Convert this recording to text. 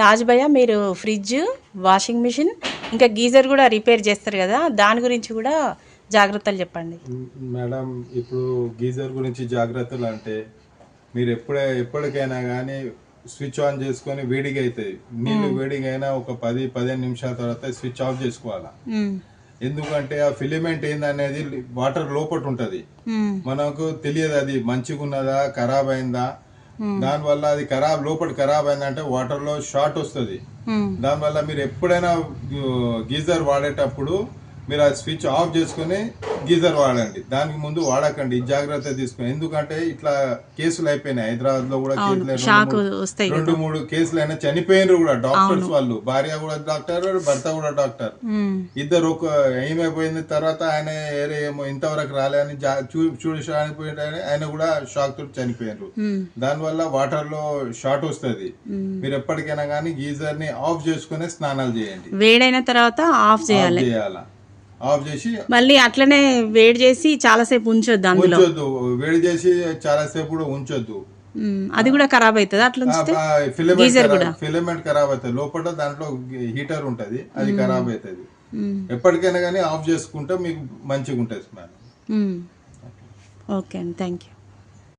తాజ్ భయ్య మీరు fridge washing machine ఇంకా గీజర్ కూడా రిపేర్ చేస్తారు కదా దాని గురించి కూడా జాగ్రత్తలు చెప్పండి. మేడం ఇప్పుడు గీజర్ గురించి జాగ్రత్తలు అంటే మీరు ఎప్పుడే ఎప్పటికైనా కానీ స్విచ్ ఆన్ చేసుకొని వేడిగా అవుతుంది నీళ్ళు వేడిగా అయినా ఒక పది పదిహేను నిమిషాల తర్వాత స్విచ్ ఆఫ్ చేసుకోవాలా. ఎందుకంటే ఆ ఫిలిమెంట్ ఏందనేది వాటర్ లోపట ఉంటది. మనకు తెలియదు అది మంచిగా ఉన్నదా ఖరాబ్ అయిందా దానివల్ల అది ఖరాబ్ లోపల ఖరాబ్ అయిందంటే వాటర్లో షార్ట్ వస్తుంది. దానివల్ల మీరు ఎప్పుడైనా గీజర్ వాడేటప్పుడు మీరు ఆ స్విచ్ ఆఫ్ చేసుకొని గీజర్ వాడండి. దానికి ముందు వాడకండి. జాగ్రత్త తీసుకుని. ఎందుకంటే ఇట్లా కేసులు అయిపోయినాయి. హైదరాబాద్లో కూడా కేసులు రెండు మూడు- కేసులు అయినా చనిపోయినారు కూడా. డాక్టర్స్ వాళ్ళు. భార్య కూడా డాక్టర్ భర్త కూడా డాక్టర్. ఇద్దరు ఒక ఏమైపోయింది తర్వాత ఆయన ఏరే ఏమో ఇంతవరకు రాలే అని జా- చూ చూడి చనిపోయిండు ఆయన కూడా షాక్ తోటి చనిపోయారు మ్మ్. దానివల్ల వాటర్లో షార్ట్ వస్తుంది మీరు ఎప్పటికైనా కానీ గీజర్ని ఆఫ్ చేసుకునే స్నానాలు చేయండి. వేడైన తర్వాత ఆఫ్ చేయాలి. ఆఫ్ చేయాలా? ఆఫ్ చేసి మళ్ళీ అట్లనే వేడి చేసి చాలాసేపు ఉంచొద్దు అందులో. ఉంచొద్దు. వేడి చేసి చాలా సేపు కూడా ఉంచొద్దు. అది కూడా ఖరాబ్ అవుతుంది అట్లా ఫిలమెంట్ ఫిలమెంట్ ఖరాబ్ అవుతుంది. లోపల దాంట్లో హీటర్ ఉంటది. అది ఖరాబ్ అవుతుంది. ఎప్పటికైనా కానీ ఆఫ్ చేసుకుంటే మీకు మంచిగా ఉంటుంది మ్మ్. ఓకే అండి. Thank you